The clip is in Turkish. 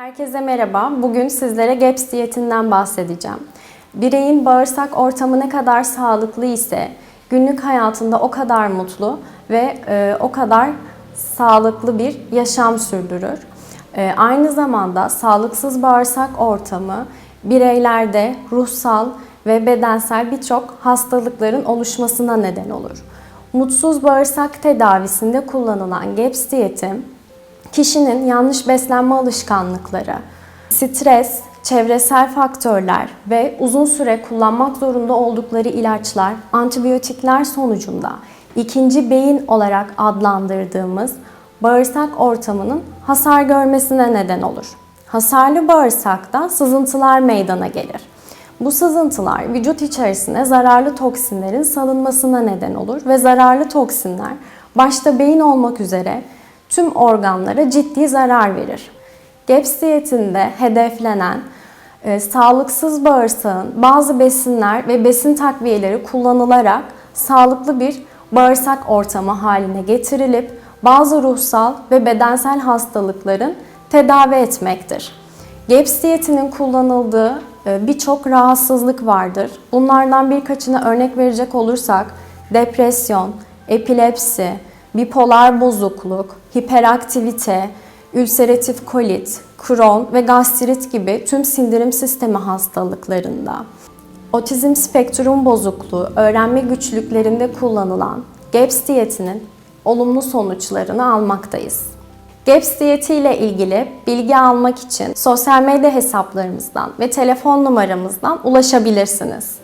Herkese merhaba. Bugün sizlere GAPS diyetinden bahsedeceğim. Bireyin bağırsak ortamı ne kadar sağlıklı ise günlük hayatında o kadar mutlu ve e, o kadar sağlıklı bir yaşam sürdürür. E, aynı zamanda sağlıksız bağırsak ortamı bireylerde ruhsal ve bedensel birçok hastalıkların oluşmasına neden olur. Mutsuz bağırsak tedavisinde kullanılan GAPS diyeti kişinin yanlış beslenme alışkanlıkları, stres, çevresel faktörler ve uzun süre kullanmak zorunda oldukları ilaçlar, antibiyotikler sonucunda ikinci beyin olarak adlandırdığımız bağırsak ortamının hasar görmesine neden olur. Hasarlı bağırsakta sızıntılar meydana gelir. Bu sızıntılar vücut içerisine zararlı toksinlerin salınmasına neden olur ve zararlı toksinler başta beyin olmak üzere tüm organlara ciddi zarar verir. GAPS diyetinde hedeflenen e, sağlıksız bağırsağın bazı besinler ve besin takviyeleri kullanılarak sağlıklı bir bağırsak ortamı haline getirilip bazı ruhsal ve bedensel hastalıkların tedavi etmektir. GAPS diyetinin kullanıldığı e, birçok rahatsızlık vardır. Bunlardan birkaçına örnek verecek olursak depresyon, epilepsi, bipolar bozukluk, hiperaktivite, ülseratif kolit, Crohn ve gastrit gibi tüm sindirim sistemi hastalıklarında, otizm spektrum bozukluğu, öğrenme güçlüklerinde kullanılan GAPS diyetinin olumlu sonuçlarını almaktayız. GAPS diyeti ile ilgili bilgi almak için sosyal medya hesaplarımızdan ve telefon numaramızdan ulaşabilirsiniz.